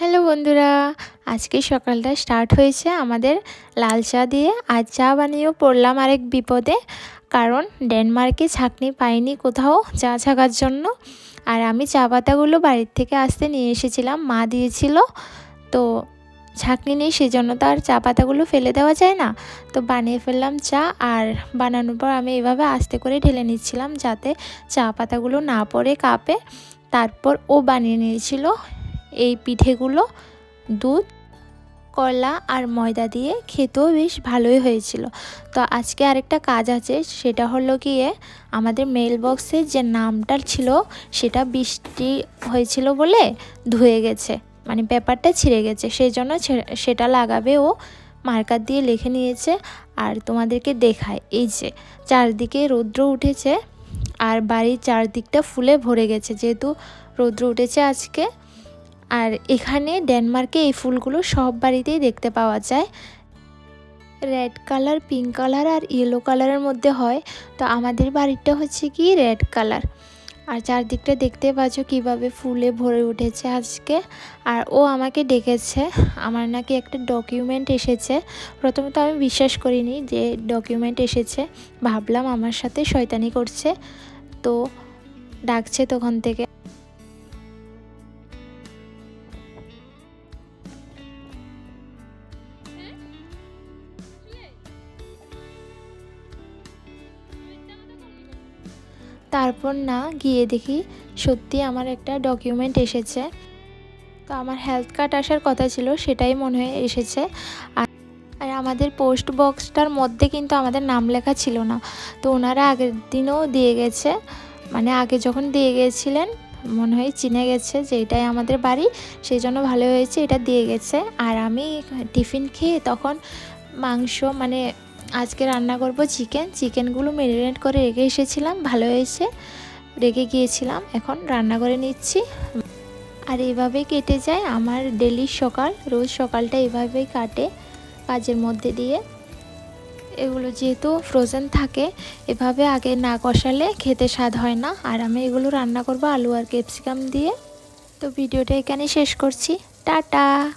Hello বন্ধুরা, আজকে সকালটা স্টার্ট হয়েছে আমাদের লাল চা দিয়ে। আর চা বানিয়েও পড়লাম আরেক বিপদে, কারণ ডেনমার্কে ছাকনি পাইনি কোথাও চা ছাকার জন্য। আর আমি চা পাতাগুলো বাড়ির থেকে আসতে নিয়ে এসেছিলাম, মা দিয়েছিল। তো ছাকনি নেই, সেজন্য তো আর চা পাতাগুলো ফেলে দেওয়া যায় না। তো বানিয়ে ফেললাম চা, আর বানানোর পর আমি এভাবে আস্তে করে ঢেলে নিচ্ছিলাম যাতে চা পাতাগুলো না পড়ে কাপে। তারপর ও বানিয়ে নিয়েছিল এই পিঠেগুলো দুধ, কলা আর ময়দা দিয়ে খেতেও বেশ ভালোই হয়েছিল। তো আজকে আরেকটা কাজ আছে, সেটা হলো গিয়ে আমাদের মেল বক্সের যে নামটা ছিল, সেটা বৃষ্টি হয়েছিল বলে ধুয়ে গেছে মানে পেপারটা ছিঁড়ে গেছে। সেই জন্য সেটা লাগাবে ও মার্কার দিয়ে লিখে নিয়েছে আর তোমাদেরকে দেখায়। এই যে চারদিকে রৌদ্র উঠেছে আর বাড়ির চারদিকটা ফুলে ভরে গেছে, যেহেতু রৌদ্র উঠেছে আজকে আর এখানে ডেনমার্কে এই ফুলগুলো সব বাড়িতেই দেখতে পাওয়া যায়। রেড কালার, পিঙ্ক কালার আর ইয়েলো কালারের মধ্যে হয়। তো আমাদের বাড়িটা হচ্ছে কি রেড কালার। আর চারদিকটা দেখতে পাচ্ছ কীভাবে ফুলে ভরে উঠেছে আজকে। আর ও আমাকে ডেকেছে, আমার নাকি একটা ডকুমেন্ট এসেছে। প্রথমত আমি বিশ্বাস করিনি যে ডকুমেন্ট এসেছে। ভাবলাম আমার সাথে শয়তানি করছে। তো ডাকছে তখন থেকে। তারপর না গিয়ে দেখি সত্যি আমার একটা ডকুমেন্ট এসেছে। তো আমার হেলথ কার্ড আসার কথা ছিল, সেটাই মনে হয় এসেছে। আর আর আমাদের পোস্ট বক্সটার মধ্যে কিন্তু আমাদের নাম লেখা ছিল না। তো ওনারা আগের দিনও দিয়ে গেছে। মানে আগে যখন দিয়ে গেছিলেন, মনে হয় চিনে গেছে যে এটাই আমাদের বাড়ি, সেই জন্য ভালো হয়েছে, এটা দিয়ে গেছে। আর আমি টিফিন খেয়ে তখন মাংস মানে আজকে রান্না করব চিকেন। চিকেনগুলো ম্যারিনেট করে রেখে এসেছিলাম, ভালো হয়েছে। রেখে গিয়েছিলাম, এখন রান্না করে নিচ্ছি। আর এভাবেই কেটে যায় আমার ডেলি সকাল। রোজ সকালটা এভাবেই কাটে কাজের মধ্যে দিয়ে। এগুলো যেহেতু ফ্রোজেন থাকে, এভাবে আগে না কষালে খেতে স্বাদ হয় না। আর আমি এগুলো রান্না করব আলু আর ক্যাপসিকাম দিয়ে। তো ভিডিওটা এখানে শেষ করছি। টাটা!